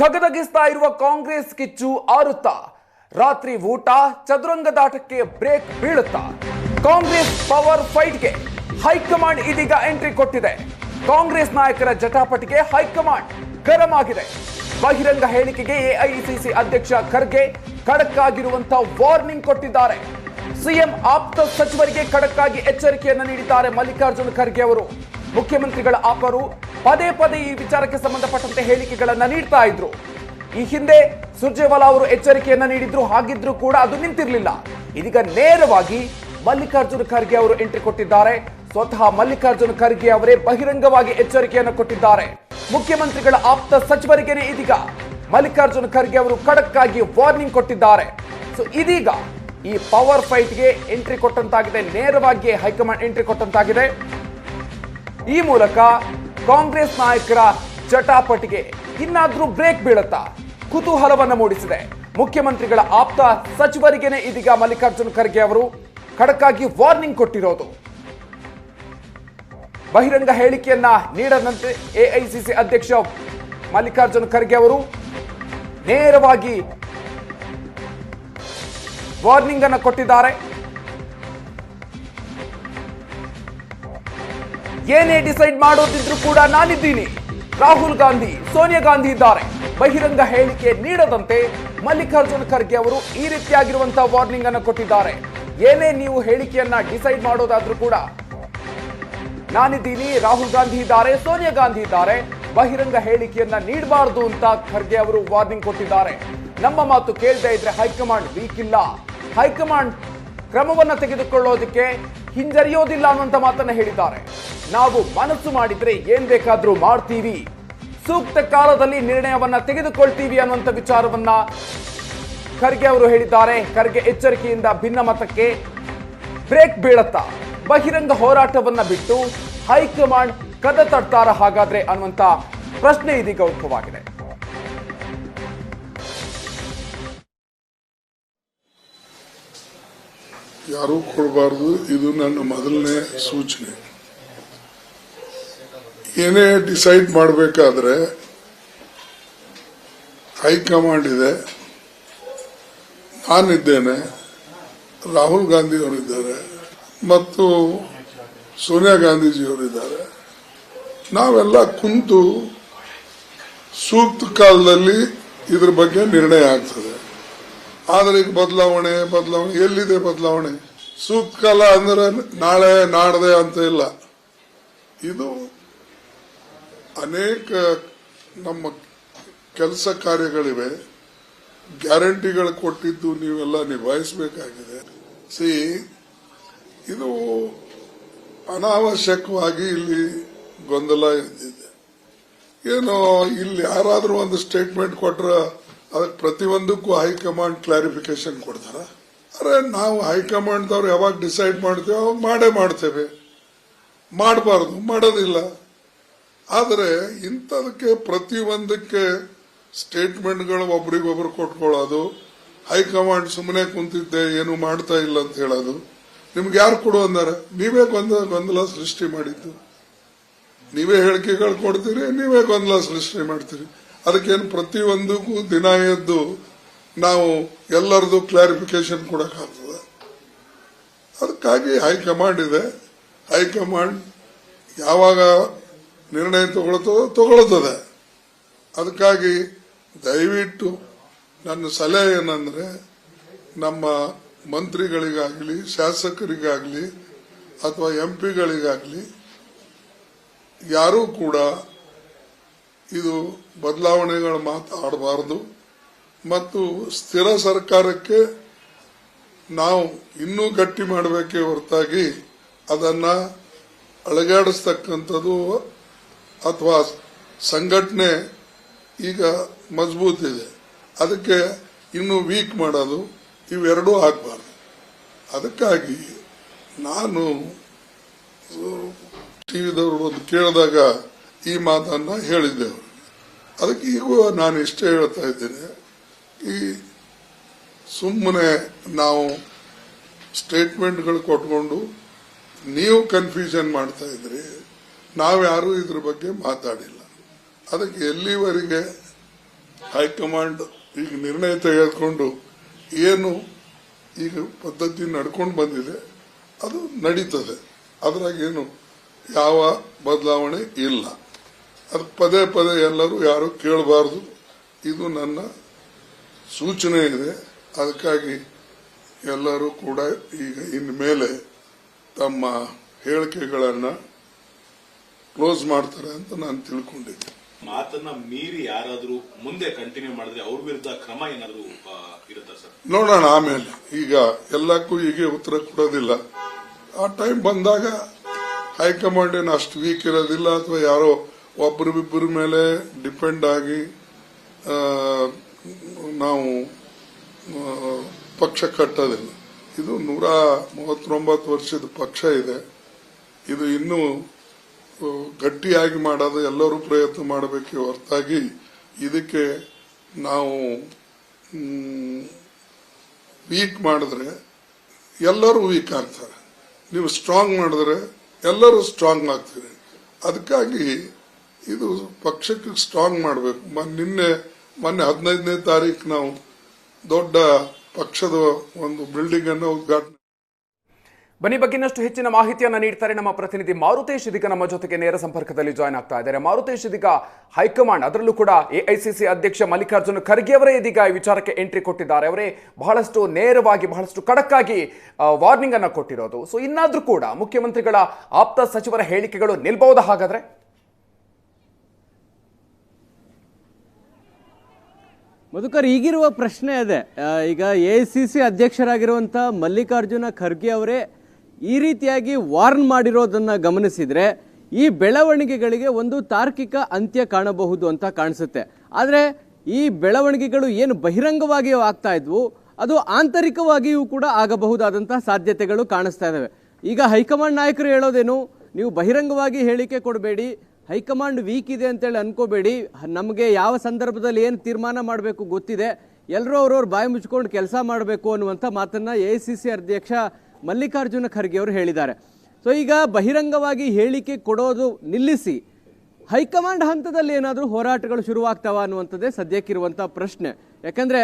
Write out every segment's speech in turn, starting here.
ಧಗಧಗಿಸ್ತಾ ಇರುವ ಕಾಂಗ್ರೆಸ್ ಕಿಚ್ಚು ಆರುತ್ತಾ? ರಾತ್ರಿ ಊಟ, ಚದುರಂಗದಾಟಕ್ಕೆ ಬ್ರೇಕ್ ಬೀಳುತ್ತಾ? ಕಾಂಗ್ರೆಸ್ ಪವರ್ ಫೈಟ್ಗೆ ಹೈಕಮಾಂಡ್ ಇದೀಗ ಎಂಟ್ರಿ ಕೊಟ್ಟಿದೆ. ಕಾಂಗ್ರೆಸ್ ನಾಯಕರ ಜಟಾಪಟಿಗೆ ಹೈಕಮಾಂಡ್ ಗರಂ ಆಗಿದೆ ಬಹಿರಂಗ ಹೇಳಿಕೆಗೆ ಎಐಸಿಸಿ ಅಧ್ಯಕ್ಷ ಖರ್ಗೆ ಖಡಕ್ ಆಗಿರುವಂತಹ ವಾರ್ನಿಂಗ್ ಕೊಟ್ಟಿದ್ದಾರೆ. ಸಿಎಂ ಆಪ್ತ ಸಚಿವರಿಗೆ ಖಡಕ್ ಆಗಿ ಎಚ್ಚರಿಕೆಯನ್ನು ನೀಡಿದ್ದಾರೆ ಮಲ್ಲಿಕಾರ್ಜುನ ಖರ್ಗೆ ಅವರು. ಮುಖ್ಯಮಂತ್ರಿಗಳ ಆಪರು ಪದೇ ಪದೇ ಈ ವಿಚಾರಕ್ಕೆ ಸಂಬಂಧಪಟ್ಟಂತೆ ಹೇಳಿಕೆಗಳನ್ನು ನೀಡ್ತಾ ಇದ್ರು. ಈ ಹಿಂದೆ ಸುರ್ಜೇವಾಲಾ ಅವರು ಎಚ್ಚರಿಕೆಯನ್ನ ನೀಡಿದ್ರು, ಹಾಗಿದ್ರು ಕೂಡ ಅದು ನಿಂತಿರಲಿಲ್ಲ. ಇದೀಗ ನೇರವಾಗಿ ಮಲ್ಲಿಕಾರ್ಜುನ ಖರ್ಗೆ ಅವರು ಎಂಟ್ರಿ ಕೊಟ್ಟಿದ್ದಾರೆ. ಸ್ವತಃ ಮಲ್ಲಿಕಾರ್ಜುನ ಖರ್ಗೆ ಅವರೇ ಬಹಿರಂಗವಾಗಿ ಎಚ್ಚರಿಕೆಯನ್ನು ಕೊಟ್ಟಿದ್ದಾರೆ. ಮುಖ್ಯಮಂತ್ರಿಗಳ ಆಪ್ತ ಸಚಿವರಿಗೇನೆ ಇದೀಗ ಮಲ್ಲಿಕಾರ್ಜುನ ಖರ್ಗೆ ಅವರು ಖಡಕ್ ಆಗಿ ವಾರ್ನಿಂಗ್ ಕೊಟ್ಟಿದ್ದಾರೆ. ಸೊ ಇದೀಗ ಈ ಪವರ್ ಫೈಟ್ಗೆ ಎಂಟ್ರಿ ಕೊಟ್ಟಂತಾಗಿದೆ ನೇರವಾಗಿ ಹೈಕಮಾಂಡ್ ಎಂಟ್ರಿ ಕೊಟ್ಟಂತಾಗಿದೆ. ಈ ಮೂಲಕ ಕಾಂಗ್ರೆಸ್ ನಾಯಕರ ಜಟಾಪಟಿಗೆ ಇನ್ನಾದ್ರೂ ಬ್ರೇಕ್ ಬೀಳುತ್ತಾ? ಕುತೂಹಲವನ್ನು ಮೂಡಿಸಿದೆ. ಮುಖ್ಯಮಂತ್ರಿಗಳ ಆಪ್ತ ಸಚಿವರಿಗೇನೆ ಇದೀಗ ಮಲ್ಲಿಕಾರ್ಜುನ ಖರ್ಗೆ ಅವರು ಖಡಕ್ಕಾಗಿ ವಾರ್ನಿಂಗ್ ಕೊಟ್ಟಿರೋದು. ಬಹಿರಂಗ ಹೇಳಿಕೆಯನ್ನ ನೀಡದಂತೆ ಎಐಸಿಸಿ ಅಧ್ಯಕ್ಷ ಮಲ್ಲಿಕಾರ್ಜುನ ಖರ್ಗೆ ಅವರು ನೇರವಾಗಿ ವಾರ್ನಿಂಗ್ ಅನ್ನು ಕೊಟ್ಟಿದ್ದಾರೆ. ಏನೇ ಡಿಸೈಡ್ ಮಾಡೋದಿದ್ರು ಕೂಡ ನಾನಿದ್ದೀನಿ. ರಾಹುಲ್ ಗಾಂಧಿ, ಸೋನಿಯಾ ಗಾಂಧಿ ಇದ್ದಾರೆ. ಬಹಿರಂಗ ಹೇಳಿಕೆ ನೀಡದಂತೆ ಮಲ್ಲಿಕಾರ್ಜುನ ಖರ್ಗೆ ಅವರು ಈ ರೀತಿಯಾಗಿರುವಂತಹ ವಾರ್ನಿಂಗ್ ಅನ್ನು ಕೊಟ್ಟಿದ್ದಾರೆ. ಏನೇ ನೀವು ಹೇಳಿಕೆಯನ್ನ ಡಿಸೈಡ್ ಮಾಡೋದಾದ್ರೂ ಕೂಡ ನಾನಿದ್ದೀನಿ, ರಾಹುಲ್ ಗಾಂಧಿ ಇದ್ದಾರೆ, ಸೋನಿಯಾ ಗಾಂಧಿ ಇದ್ದಾರೆ. ಬಹಿರಂಗ ಹೇಳಿಕೆಯನ್ನ ನೀಡಬಾರದು ಅಂತ ಖರ್ಗೆ ಅವರು ವಾರ್ನಿಂಗ್ ಕೊಟ್ಟಿದ್ದಾರೆ. ನಮ್ಮ ಮಾತು ಕೇಳದೆ ಇದ್ರೆ ಹೈಕಮಾಂಡ್ ವೀಕ್ ಇಲ್ಲ. ಹೈಕಮಾಂಡ್ ಕ್ರಮವನ್ನ ತೆಗೆದುಕೊಳ್ಳೋದಕ್ಕೆ ಹಿಂಜರಿಯೋದಿಲ್ಲ ಅನ್ನುವಂತ ಮಾತನ್ನ ಹೇಳಿದ್ದಾರೆ. ನಾವು ಮನಸ್ಸು ಮಾಡಿದ್ರೆ ಏನ್ ಬೇಕಾದ್ರೂ ಮಾಡ್ತೀವಿ. ಸೂಕ್ತ ಕಾಲದಲ್ಲಿ ನಿರ್ಣಯವನ್ನ ತೆಗೆದುಕೊಳ್ತೀವಿ ಅನ್ನುವಂತ ವಿಚಾರವನ್ನ ಖರ್ಗೆ ಅವರು ಹೇಳಿದ್ದಾರೆ. ಖರ್ಗೆ ಎಚ್ಚರಿಕೆಯಿಂದ ಭಿನ್ನ ಮತಕ್ಕೆ ಬ್ರೇಕ್ ಬೀಳತ್ತಾ ಬಹಿರಂಗ ಹೋರಾಟವನ್ನ ಬಿಟ್ಟು ಹೈಕಮಾಂಡ್ ಕದ ತಡ್ತಾರ ಹಾಗಾದ್ರೆ ಅನ್ನುವಂತ ಪ್ರಶ್ನೆ ಇದೀಗ ಉದ್ಭವವಾಗಿದೆ. ಯಾರೂ ಕೊಡಬಾರ್ದು. ಇದು ನನ್ನ ಮೊದಲನೇ ಸೂಚನೆ. ಏನೇ ಡಿಸೈಡ್ ಮಾಡಬೇಕಾದ್ರೆ ಹೈಕಮಾಂಡ್ ಇದೆ. ನಾನಿದ್ದೇನೆ. ರಾಹುಲ್ ಗಾಂಧಿ ಅವರಿದ್ದಾರೆ ಮತ್ತು ಸೋನಿಯಾ ಗಾಂಧೀಜಿಯವರಿದ್ದಾರೆ. ನಾವೆಲ್ಲ ಕುಂತು ಸೂಕ್ತ ಕಾಲದಲ್ಲಿ ಇದ್ರ ಬಗ್ಗೆ ನಿರ್ಣಯ ಆಗ್ತದೆ. ಆದರೆ ಈಗ ಬದಲಾವಣೆ ಬದಲಾವಣೆ, ಎಲ್ಲಿದೆ ಬದಲಾವಣೆ? ಸೂಕ್ತ ಕಾಲ ಅಂದ್ರೆ ನಾಳೆ, ನಾಡದೆ ಅಂತ ಇಲ್ಲ. ಇದು ಅನೇಕ ನಮ್ಮ ಕೆಲಸ ಕಾರ್ಯಗಳಿವೆ. ಗ್ಯಾರಂಟಿಗಳು ಕೊಟ್ಟಿದ್ದು ನೀವೆಲ್ಲ ನಿಭಾಯಿಸಬೇಕಾಗಿದೆ. ಸಿ, ಇದು ಅನಾವಶ್ಯಕವಾಗಿ ಇಲ್ಲಿ ಗೊಂದಲ ಎದ್ದಿದೆ. ಏನು ಇಲ್ಲಿ ಯಾರಾದರೂ ಒಂದು ಸ್ಟೇಟ್ಮೆಂಟ್ ಕೊಟ್ರ ಅದಕ್ಕೆ ಪ್ರತಿಯೊಂದಕ್ಕೂ ಹೈಕಮಾಂಡ್ ಕ್ಲಾರಿಫಿಕೇಶನ್ ಕೊಡ್ತಾರ. ಅರೆ, ನಾವು ಹೈಕಮಾಂಡ್ದವ್ರು ಯಾವಾಗ ಡಿಸೈಡ್ ಮಾಡ್ತೇವೆ ಅವಾಗ ಮಾಡೇ ಮಾಡ್ತೇವೆ. ಮಾಡಬಾರ್ದು, ಮಾಡೋದಿಲ್ಲ. ಆದರೆ ಇಂಥದಕ್ಕೆ ಪ್ರತಿಯೊಂದಕ್ಕೆ ಸ್ಟೇಟ್ಮೆಂಟ್ಗಳು ಒಬ್ರಿಗೊಬ್ರು ಕೊಟ್ಕೊಳ್ಳೋದು, ಹೈಕಮಾಂಡ್ ಸುಮ್ಮನೆ ಕುಂತಿದ್ದೆ, ಏನು ಮಾಡ್ತಾ ಇಲ್ಲ ಅಂತ ಹೇಳೋದು. ನಿಮ್ಗೆ ಯಾರು ಕೊಡು ಅಂದಾರೆ? ನೀವೇ ಗೊಂದಲ ಗೊಂದಲ ಸೃಷ್ಟಿ ಮಾಡಿದ್ದು. ನೀವೇ ಹೇಳಿಕೆಗಳು ಕೊಡ್ತೀರಿ, ನೀವೇ ಗೊಂದಲ ಸೃಷ್ಟಿ ಮಾಡ್ತೀರಿ. ಅದಕ್ಕೇನು ಪ್ರತಿಯೊಂದಕ್ಕೂ ದಿನ ಎದ್ದು ನಾವು ಎಲ್ಲರದು ಕ್ಲಾರಿಫಿಕೇಶನ್ ಕೊಡಕ್ಕಾಗ್ತದೆ ಅದಕ್ಕಾಗಿ ಹೈಕಮಾಂಡ್ ಇದೆ. ಹೈಕಮಾಂಡ್ ಯಾವಾಗ ನಿರ್ಣಯ ತಗೊಳ್ತದೋ ತಗೊಳ್ತದೆ. ಅದಕ್ಕಾಗಿ ದಯವಿಟ್ಟು ನನ್ನ ಸಲಹೆ ಏನಂದ್ರೆ, ನಮ್ಮ ಮಂತ್ರಿಗಳಿಗಾಗಲಿ, ಶಾಸಕರಿಗಾಗಲಿ, ಅಥವಾ ಎಂ ಪಿಗಳಿಗಾಗಲಿ ಯಾರೂ ಕೂಡ ಇದು ಬದಲಾವಣೆಗಳ ಮಾತಾಡಬಾರದು ಮತ್ತು ಸ್ಥಿರ ಸರ್ಕಾರಕ್ಕೆ ನಾವು ಇನ್ನೂ ಗಟ್ಟಿ ಮಾಡಬೇಕೇ ಹೊರತಾಗಿ ಅದನ್ನ ಅಳಗಾಡಿಸ್ತಕ್ಕಂಥದ್ದು ಅಥವಾ ಸಂಘಟನೆ ಈಗ ಮಜಬೂತ್ ಇದೆ. ಅದಕ್ಕೆ ಇನ್ನೂ ವೀಕ್ ಮಾಡೋದು, ಇವೆರಡೂ ಆಗಬಾರ್ದು. ಅದಕ್ಕಾಗಿ ನಾನು ಟಿವಿದವರು ಒಂದು ಕೇಳಿದಾಗ ಈ ಮಾತನ್ನ ಹೇಳಿದ್ದೆವು ಅದಕ್ಕೆ ಈಗ ನಾನು ಇಷ್ಟೇ ಹೇಳ್ತಾ ಇದ್ದೇನೆ. ಈ ಸುಮ್ಮನೆ ನಾವು ಸ್ಟೇಟ್ಮೆಂಟ್ಗಳು ಕೊಟ್ಕೊಂಡು ನೀವು ಕನ್ಫ್ಯೂಷನ್ ಮಾಡ್ತಾ ಇದ್ರಿ. ನಾವ್ಯಾರು ಇದ್ರ ಬಗ್ಗೆ ಮಾತಾಡಿಲ್ಲ. ಅದಕ್ಕೆ ಎಲ್ಲಿವರೆಗೆ ಹೈಕಮಾಂಡ್ ಈಗ ನಿರ್ಣಯ ತೆಗೆದುಕೊಂಡು ಏನು ಈಗ ಪದ್ಧತಿ ನಡ್ಕೊಂಡು ಬಂದಿದೆ, ಅದು ನಡೀತದೆ. ಅದ್ರಾಗೇನು ಯಾವ ಬದಲಾವಣೆ ಇಲ್ಲ. ಅದು ಪದೇ ಪದೇ ಎಲ್ಲರೂ ಯಾರು ಕೇಳಬಾರ್ದು. ಇದು ನನ್ನ ಸೂಚನೆ ಇದೆ. ಅದಕ್ಕಾಗಿ ಎಲ್ಲರೂ ಕೂಡ ಈಗ ಇನ್ಮೇಲೆ ತಮ್ಮ ಹೇಳಿಕೆಗಳನ್ನು ಕ್ಲೋಸ್ ಮಾಡ್ತಾರೆ ಅಂತ ನಾನು ತಿಳ್ಕೊಂಡಿದ್ದೆ. ಮಾತನ್ನ ಮೀರಿ ಯಾರಾದರೂ ಮುಂದೆ ಕಂಟಿನ್ಯೂ ಮಾಡಿದ್ರೆ ಅವ್ರ ವಿರುದ್ಧ ಕ್ರಮ ಏನಾದರೂ ಇರುತ್ತಾ ಸರ್? ನೋಡೋಣ ಆಮೇಲೆ. ಈಗ ಎಲ್ಲಕ್ಕೂ ಹೀಗೆ ಉತ್ತರ ಕೊಡೋದಿಲ್ಲ. ಆ ಟೈಮ್ ಬಂದಾಗ ಹೈಕಮಾಂಡ್ ಏನು ಅಷ್ಟು ವೀಕ್ ಇರೋದಿಲ್ಲ ಅಥವಾ ಯಾರೋ ಒಬ್ಬರಿಬಿಬ್ಬರ ಮೇಲೆ ಡಿಪೆಂಡ್ ಆಗಿ ನಾವು ಪಕ್ಷ ಕಟ್ಟೋದಿಲ್ಲ. ಇದು ನೂರ ಮೂವತ್ತೊಂಬತ್ತು ವರ್ಷದ ಪಕ್ಷ ಇದೆ. ಇದು ಇನ್ನೂ ಗಟ್ಟಿಯಾಗಿ ಮಾಡೋದು ಎಲ್ಲರೂ ಪ್ರಯತ್ನ ಮಾಡಬೇಕೆ ಹೊರತಾಗಿ ಇದಕ್ಕೆ ನಾವು ವೀಕ್ ಮಾಡಿದ್ರೆ ಎಲ್ಲರೂ ವೀಕ್ ಆಗ್ತಾರೆ. ನೀವು ಸ್ಟ್ರಾಂಗ್ ಮಾಡಿದ್ರೆ ಎಲ್ಲರೂ ಸ್ಟ್ರಾಂಗ್ ಆಗ್ತೀರಿ. ಅದಕ್ಕಾಗಿ ಇದು ಪಕ್ಷಕ್ಕೆ ಸ್ಟ್ರಾಂಗ್ ಮಾಡಬೇಕು. ನಿನ್ನೆ, ಮೊನ್ನೆ ಹದಿನೈದನೇ ತಾರೀಕು ನಾವು ದೊಡ್ಡ ಪಕ್ಷದ ಒಂದು ಬಿಲ್ಡಿಂಗ್ ಅನ್ನು ಉದ್ಘಾಟನೆ ಬನ್ನಿ ಬಗ್ಗೆ ಇನ್ನಷ್ಟು ಹೆಚ್ಚಿನ ಮಾಹಿತಿಯನ್ನು ನೀಡ್ತಾರೆ ನಮ್ಮ ಪ್ರತಿನಿಧಿ ಮಾರುತೇಶ್ ಇದೀಗ ನಮ್ಮ ಜೊತೆಗೆ ನೇರ ಸಂಪರ್ಕದಲ್ಲಿ ಜಾಯ್ನ್ ಆಗ್ತಾ ಇದ್ದಾರೆ. ಮಾರುತೇಶ್ ಇದೀಗ ಹೈಕಮಾಂಡ್, ಅದರಲ್ಲೂ ಕೂಡ ಎಐಸಿಸಿ ಅಧ್ಯಕ್ಷ ಮಲ್ಲಿಕಾರ್ಜುನ ಖರ್ಗೆ ಅವರೇ ಇದೀಗ ಈ ವಿಚಾರಕ್ಕೆ ಎಂಟ್ರಿ ಕೊಟ್ಟಿದ್ದಾರೆ. ಅವರೇ ಬಹಳಷ್ಟು ನೇರವಾಗಿ, ಬಹಳಷ್ಟು ಕಡಕ್ಕಾಗಿ ವಾರ್ನಿಂಗ್ ಅನ್ನು ಕೊಟ್ಟಿರೋದು. ಸೊ ಇನ್ನಾದ್ರೂ ಕೂಡ ಮುಖ್ಯಮಂತ್ರಿಗಳ ಆಪ್ತ ಸಚಿವರ ಹೇಳಿಕೆಗಳು ನಿಲ್ಬಹುದಾ ಹಾಗಾದ್ರೆ? ಮಧುಕರ್, ಈಗಿರುವ ಪ್ರಶ್ನೆ ಅದೇ. ಈಗ ಎ ಸಿ ಸಿ ಅಧ್ಯಕ್ಷರಾಗಿರುವಂಥ ಮಲ್ಲಿಕಾರ್ಜುನ ಖರ್ಗೆ ಅವರೇ ಈ ರೀತಿಯಾಗಿ ವಾರ್ನ್ ಮಾಡಿರೋದನ್ನು ಗಮನಿಸಿದರೆ ಈ ಬೆಳವಣಿಗೆಗಳಿಗೆ ಒಂದು ತಾರ್ಕಿಕ ಅಂತ್ಯ ಕಾಣಬಹುದು ಅಂತ ಕಾಣಿಸುತ್ತೆ. ಆದರೆ ಈ ಬೆಳವಣಿಗೆಗಳು ಏನು ಬಹಿರಂಗವಾಗಿ ಆಗ್ತಾ ಇದ್ವು, ಅದು ಆಂತರಿಕವಾಗಿಯೂ ಕೂಡ ಆಗಬಹುದಾದಂಥ ಸಾಧ್ಯತೆಗಳು ಕಾಣಿಸ್ತಾ ಇದ್ದಾವೆ ಈಗ ಹೈಕಮಾಂಡ್ ನಾಯಕರು ಹೇಳೋದೇನು, ನೀವು ಬಹಿರಂಗವಾಗಿ ಹೇಳಿಕೆ ಕೊಡಬೇಡಿ, ಹೈಕಮಾಂಡ್ ವೀಕ್ ಇದೆ ಅಂತೇಳಿ ಅನ್ಕೋಬೇಡಿ, ನಮಗೆ ಯಾವ ಸಂದರ್ಭದಲ್ಲಿ ಏನು ತೀರ್ಮಾನ ಮಾಡಬೇಕು ಗೊತ್ತಿದೆ ಎಲ್ಲರೂ ಅವ್ರವ್ರ ಬಾಯಿ ಮುಚ್ಕೊಂಡು ಕೆಲಸ ಮಾಡಬೇಕು ಅನ್ನುವಂಥ ಮಾತನ್ನು ಎ ಸಿ ಸಿ ಅಧ್ಯಕ್ಷ ಮಲ್ಲಿಕಾರ್ಜುನ ಖರ್ಗೆ ಅವರು ಹೇಳಿದ್ದಾರೆ. ಸೊ ಈಗ ಬಹಿರಂಗವಾಗಿ ಹೇಳಿಕೆ ಕೊಡೋದು ನಿಲ್ಲಿಸಿ, ಹೈಕಮಾಂಡ್ ಹಂತದಲ್ಲಿ ಏನಾದರೂ ಹೋರಾಟಗಳು ಶುರುವಾಗ್ತಾವ ಅನ್ನುವಂಥದ್ದೇ ಸದ್ಯಕ್ಕಿರುವಂಥ ಪ್ರಶ್ನೆ. ಯಾಕಂದರೆ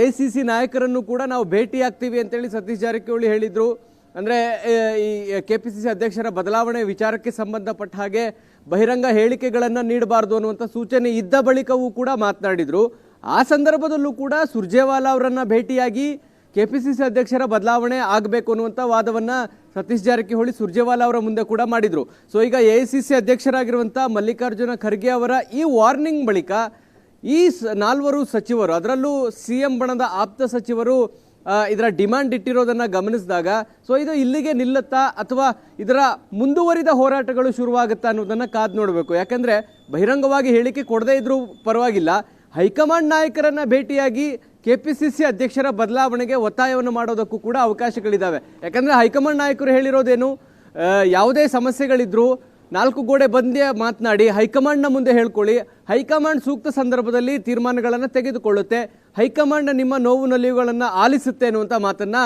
ಎ ಸಿ ಸಿ ನಾಯಕರನ್ನು ಕೂಡ ನಾವು ಭೇಟಿ ಆಗ್ತೀವಿ ಅಂತೇಳಿ ಸತೀಶ್ ಜಾರಕಿಹೊಳಿ ಹೇಳಿದರು. ಅಂದರೆ ಈ ಕೆ ಪಿ ಸಿ ಸಿ ಅಧ್ಯಕ್ಷರ ಬದಲಾವಣೆ ವಿಚಾರಕ್ಕೆ ಸಂಬಂಧಪಟ್ಟ ಹಾಗೆ ಬಹಿರಂಗ ಹೇಳಿಕೆಗಳನ್ನು ನೀಡಬಾರ್ದು ಅನ್ನುವಂಥ ಸೂಚನೆ ಇದ್ದ ಬಳಿಕವೂ ಕೂಡ ಮಾತನಾಡಿದರು. ಆ ಸಂದರ್ಭದಲ್ಲೂ ಕೂಡ ಸುರ್ಜೇವಾಲಾ ಅವರನ್ನು ಭೇಟಿಯಾಗಿ ಕೆಪಿಸಿಸಿ ಅಧ್ಯಕ್ಷರ ಬದಲಾವಣೆ ಆಗಬೇಕು ಅನ್ನುವಂಥ ವಾದವನ್ನು ಸತೀಶ್ ಜಾರಕಿಹೊಳಿ ಸುರ್ಜೇವಾಲಾ ಅವರ ಮುಂದೆ ಕೂಡ ಮಾಡಿದರು. ಸೊ ಈಗ ಎ ಸಿ ಸಿ ಅಧ್ಯಕ್ಷರಾಗಿರುವಂಥ ಮಲ್ಲಿಕಾರ್ಜುನ ಖರ್ಗೆ ಅವರ ಈ ವಾರ್ನಿಂಗ್ ಬಳಿಕ ಈ ಸ- ನಾಲ್ವರು ಸಚಿವರು, ಅದರಲ್ಲೂ ಸಿ ಎಂ ಬಣದ ಆಪ್ತ ಸಚಿವರು ಇದರ ಡಿಮ್ಯಾಂಡ್ ಇಟ್ಟಿರೋದನ್ನು ಗಮನಿಸಿದಾಗ ಸೊ ಇದು ಇಲ್ಲಿಗೆ ನಿಲ್ಲುತ್ತಾ ಅಥವಾ ಇದರ ಮುಂದುವರಿದ ಹೋರಾಟಗಳು ಶುರುವಾಗುತ್ತಾ ಅನ್ನೋದನ್ನು ಕಾದು ನೋಡಬೇಕು. ಯಾಕಂದ್ರೆ ಬಹಿರಂಗವಾಗಿ ಹೇಳಿಕೆ ಕೊಡದೇ ಇದ್ರೂ ಪರವಾಗಿಲ್ಲ. ಹೈಕಮಾಂಡ್ ನಾಯಕರನ್ನು ಭೇಟಿಯಾಗಿ ಕೆಪಿಸಿಸಿ ಅಧ್ಯಕ್ಷರ ಬದಲಾವಣೆಗೆ ಒತ್ತಾಯವನ್ನು ಮಾಡೋದಕ್ಕೂ ಕೂಡ ಅವಕಾಶಗಳಿದ್ದಾವೆ ಯಾಕಂದರೆ ಹೈಕಮಾಂಡ್ ನಾಯಕರು ಹೇಳಿರೋದೇನು ಯಾವುದೇ ಸಮಸ್ಯೆಗಳಿದ್ರು ನಾಲ್ಕು ಗೋಡೆ ಬಂದೇ ಮಾತನಾಡಿ ಹೈಕಮಾಂಡ್ನ ಮುಂದೆ ಹೇಳ್ಕೊಳ್ಳಿ. ಹೈಕಮಾಂಡ್ ಸೂಕ್ತ ಸಂದರ್ಭದಲ್ಲಿ ತೀರ್ಮಾನಗಳನ್ನು ತೆಗೆದುಕೊಳ್ಳುತ್ತೆ. ಹೈಕಮಾಂಡ್ ನಿಮ್ಮ ನೋವು ನಲಿವುಗಳನ್ನು ಆಲಿಸುತ್ತೆ ಅನ್ನುವಂಥ ಮಾತನ್ನು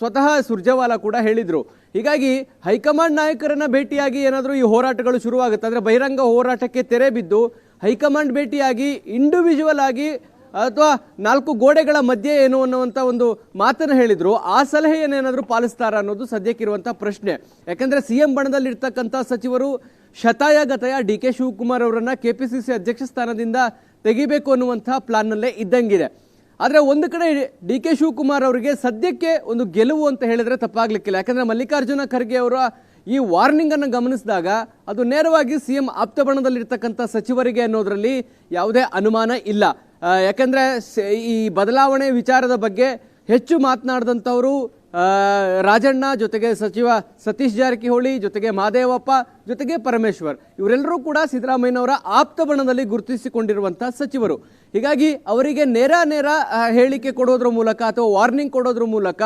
ಸ್ವತಃ ಸುರ್ಜೇವಾಲಾ ಕೂಡ ಹೇಳಿದರು. ಹೀಗಾಗಿ ಹೈಕಮಾಂಡ್ ನಾಯಕರನ್ನು ಭೇಟಿಯಾಗಿ ಏನಾದರೂ ಈ ಹೋರಾಟಗಳು ಶುರುವಾಗುತ್ತೆ. ಅಂದರೆ ಬಹಿರಂಗ ಹೋರಾಟಕ್ಕೆ ತೆರೆ ಬಿದ್ದು ಹೈಕಮಾಂಡ್ ಭೇಟಿಯಾಗಿ ಇಂಡಿವಿಜುವಲ್ ಆಗಿ ಅಥವಾ ನಾಲ್ಕು ಗೋಡೆಗಳ ಮಧ್ಯೆ ಏನು ಅನ್ನುವಂಥ ಒಂದು ಮಾತನ್ನು ಹೇಳಿದರು, ಆ ಸಲಹೆಯನ್ನೇನಾದರೂ ಪಾಲಿಸ್ತಾರ ಅನ್ನೋದು ಸದ್ಯಕ್ಕಿರುವಂಥ ಪ್ರಶ್ನೆ. ಯಾಕಂದರೆ ಸಿ ಎಂ ಬಣದಲ್ಲಿರ್ತಕ್ಕಂಥ ಸಚಿವರು ಶತಾಯ ಗತಾಯ ಡಿ ಕೆ ಶಿವಕುಮಾರ್ ಅವರನ್ನು ಕೆ ಪಿ ಸಿ ಸಿ ಅಧ್ಯಕ್ಷ ಸ್ಥಾನದಿಂದ ತೆಗಿಬೇಕು ಅನ್ನುವಂಥ ಪ್ಲಾನ್ನಲ್ಲೇ ಇದ್ದಂಗಿದೆ. ಆದರೆ ಒಂದು ಕಡೆ ಡಿ ಕೆ ಶಿವಕುಮಾರ್ ಅವರಿಗೆ ಸದ್ಯಕ್ಕೆ ಒಂದು ಗೆಲುವು ಅಂತ ಹೇಳಿದರೆ ತಪ್ಪಾಗಲಿಕ್ಕಿಲ್ಲ. ಯಾಕಂದರೆ ಮಲ್ಲಿಕಾರ್ಜುನ ಖರ್ಗೆ ಅವರ ಈ ವಾರ್ನಿಂಗನ್ನು ಗಮನಿಸಿದಾಗ ಅದು ನೇರವಾಗಿ ಸಿ ಎಂ ಬಣದಲ್ಲಿರ್ತಕ್ಕಂಥ ಸಚಿವರಿಗೆ ಅನ್ನೋದರಲ್ಲಿ ಯಾವುದೇ ಅನುಮಾನ ಇಲ್ಲ. ಯಾಕಂದ್ರೆ ಈ ಬದಲಾವಣೆ ವಿಚಾರದ ಬಗ್ಗೆ ಹೆಚ್ಚು ಮಾತನಾಡಿದಂಥವರು ರಾಜಣ್ಣ, ಜೊತೆಗೆ ಸಚಿವ ಸತೀಶ್ ಜಾರಕಿಹೊಳಿ, ಜೊತೆಗೆ ಮಾದೇವಪ್ಪ, ಜೊತೆಗೆ ಪರಮೇಶ್ವರ್. ಇವರೆಲ್ಲರೂ ಕೂಡ ಸಿದ್ದರಾಮಯ್ಯನವರ ಆಪ್ತ ಬಣದಲ್ಲಿ ಗುರುತಿಸಿಕೊಂಡಿರುವಂಥ ಸಚಿವರು. ಹೀಗಾಗಿ ಅವರಿಗೆ ನೇರ ನೇರ ಹೇಳಿಕೆ ಕೊಡೋದ್ರ ಮೂಲಕ ಅಥವಾ ವಾರ್ನಿಂಗ್ ಕೊಡೋದ್ರ ಮೂಲಕ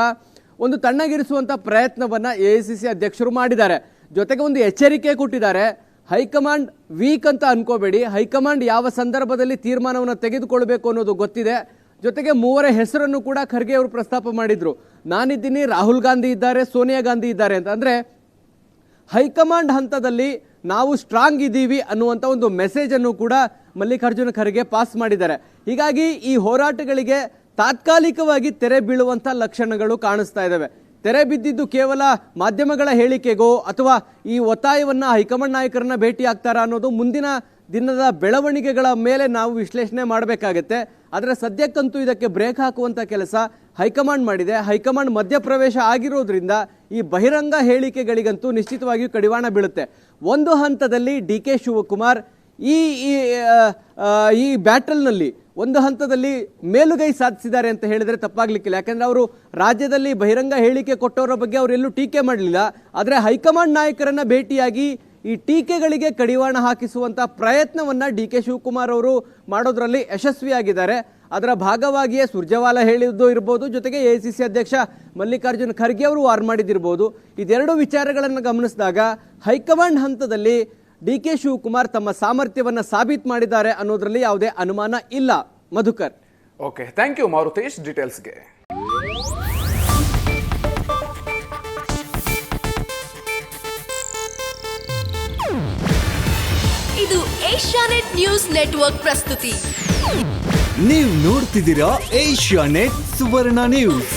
ಒಂದು ತಣ್ಣಗಿರಿಸುವಂಥ ಪ್ರಯತ್ನವನ್ನು ಎ ಅಧ್ಯಕ್ಷರು ಮಾಡಿದ್ದಾರೆ. ಜೊತೆಗೆ ಒಂದು ಎಚ್ಚರಿಕೆ ಕೊಟ್ಟಿದ್ದಾರೆ. ಹೈಕಮಾಂಡ್ ವೀಕ್ ಅಂತ ಅನ್ಕೋಬೇಡಿ. ಹೈಕಮಾಂಡ್ ಯಾವ ಸಂದರ್ಭದಲ್ಲಿ ತೀರ್ಮಾನವನ್ನು ತೆಗೆದುಕೊಳ್ಬೇಕು ಅನ್ನೋದು ಗೊತ್ತಿದೆ. ಜೊತೆಗೆ ಮೂವರ ಹೆಸರನ್ನು ಕೂಡ ಖರ್ಗೆ ಅವರು ಪ್ರಸ್ತಾಪ ಮಾಡಿದ್ರು. ನಾನಿದ್ದೀನಿ, ರಾಹುಲ್ ಗಾಂಧಿ ಇದ್ದಾರೆ, ಸೋನಿಯಾ ಗಾಂಧಿ ಇದ್ದಾರೆ ಅಂತ. ಅಂದ್ರೆ ಹೈಕಮಾಂಡ್ ಹಂತದಲ್ಲಿ ನಾವು ಸ್ಟ್ರಾಂಗ್ ಇದ್ದೀವಿ ಅನ್ನುವಂಥ ಒಂದು ಮೆಸೇಜ್ ಅನ್ನು ಕೂಡ ಮಲ್ಲಿಕಾರ್ಜುನ ಖರ್ಗೆ ಪಾಸ್ ಮಾಡಿದ್ದಾರೆ. ಹೀಗಾಗಿ ಈ ಹೋರಾಟಗಳಿಗೆ ತಾತ್ಕಾಲಿಕವಾಗಿ ತೆರೆ ಬೀಳುವಂಥ ಲಕ್ಷಣಗಳು ಕಾಣಿಸ್ತಾ ಇದ್ದಾವೆ ತೆರೆ ಬಿದ್ದಿದ್ದು ಕೇವಲ ಮಾಧ್ಯಮಗಳ ಹೇಳಿಕೆಗೋ ಅಥವಾ ಈ ಒತ್ತಾಯವನ್ನು ಹೈಕಮಾಂಡ್ ನಾಯಕರನ್ನ ಭೇಟಿ ಆಗ್ತಾರಾ ಅನ್ನೋದು ಮುಂದಿನ ದಿನದ ಬೆಳವಣಿಗೆಗಳ ಮೇಲೆ ನಾವು ವಿಶ್ಲೇಷಣೆ ಮಾಡಬೇಕಾಗತ್ತೆ. ಆದರೆ ಸದ್ಯಕ್ಕಂತೂ ಇದಕ್ಕೆ ಬ್ರೇಕ್ ಹಾಕುವಂಥ ಕೆಲಸ ಹೈಕಮಾಂಡ್ ಮಾಡಿದೆ. ಹೈಕಮಾಂಡ್ ಮಧ್ಯಪ್ರವೇಶ ಆಗಿರೋದ್ರಿಂದ ಈ ಬಹಿರಂಗ ಹೇಳಿಕೆಗಳಿಗಂತೂ ನಿಶ್ಚಿತವಾಗಿಯೂ ಕಡಿವಾಣ ಬೀಳುತ್ತೆ. ಒಂದು ಹಂತದಲ್ಲಿ ಡಿ ಕೆ ಶಿವಕುಮಾರ್ ಈ ಈ ಬ್ಯಾಟಲ್ನಲ್ಲಿ ಒಂದು ಹಂತದಲ್ಲಿ ಮೇಲುಗೈ ಸಾಧಿಸಿದ್ದಾರೆ ಅಂತ ಹೇಳಿದರೆ ತಪ್ಪಾಗ್ಲಿಕ್ಕಿಲ್ಲ. ಯಾಕಂದರೆ ಅವರು ರಾಜ್ಯದಲ್ಲಿ ಬಹಿರಂಗ ಹೇಳಿಕೆ ಕೊಟ್ಟವರ ಬಗ್ಗೆ ಅವರೆಲ್ಲೂ ಟೀಕೆ ಮಾಡಲಿಲ್ಲ. ಆದರೆ ಹೈಕಮಾಂಡ್ ನಾಯಕರನ್ನ ಭೇಟಿಯಾಗಿ ಈ ಟೀಕೆಗಳಿಗೆ ಕಡಿವಾಣ ಹಾಕಿಸುವಂಥ ಪ್ರಯತ್ನವನ್ನು ಡಿ ಕೆ ಶಿವಕುಮಾರ್ ಅವರು ಮಾಡೋದರಲ್ಲಿ ಯಶಸ್ವಿಯಾಗಿದ್ದಾರೆ. ಅದರ ಭಾಗವಾಗಿಯೇ ಸುರ್ಜೇವಾಲಾ ಹೇಳಿದ್ದು ಇರ್ಬೋದು, ಜೊತೆಗೆ ಎ ಸಿ ಸಿ ಅಧ್ಯಕ್ಷ ಮಲ್ಲಿಕಾರ್ಜುನ್ ಖರ್ಗೆ ಅವರು ವಾರ್ ಮಾಡಿದಿರ್ಬೋದು ಇದೆರಡು ವಿಚಾರಗಳನ್ನು ಗಮನಿಸಿದಾಗ ಹೈಕಮಾಂಡ್ ಹಂತದಲ್ಲಿ ಡಿ ಕೆ ಶಿವಕುಮಾರ್ ತಮ್ಮ ಸಾಮರ್ಥ್ಯವನ್ನು ಸಾಬೀತು ಮಾಡಿದ್ದಾರೆ ಅನ್ನೋದ್ರಲ್ಲಿ ಯಾವುದೇ ಅನುಮಾನ ಇಲ್ಲ. Madhukar. Okay thank you Marutesh ಡೀಟೇಲ್ಸ್ಗೆ. ಇದು ಏಷ್ಯಾನೆಟ್ ನ್ಯೂಸ್ ನೆಟ್ವರ್ಕ್ ಪ್ರಸ್ತುತಿ. ನೀವು ನೋಡ್ತಿದ್ದೀರಾ ಏಷ್ಯಾ ನೆಟ್ ಸುವರ್ಣ ನ್ಯೂಸ್.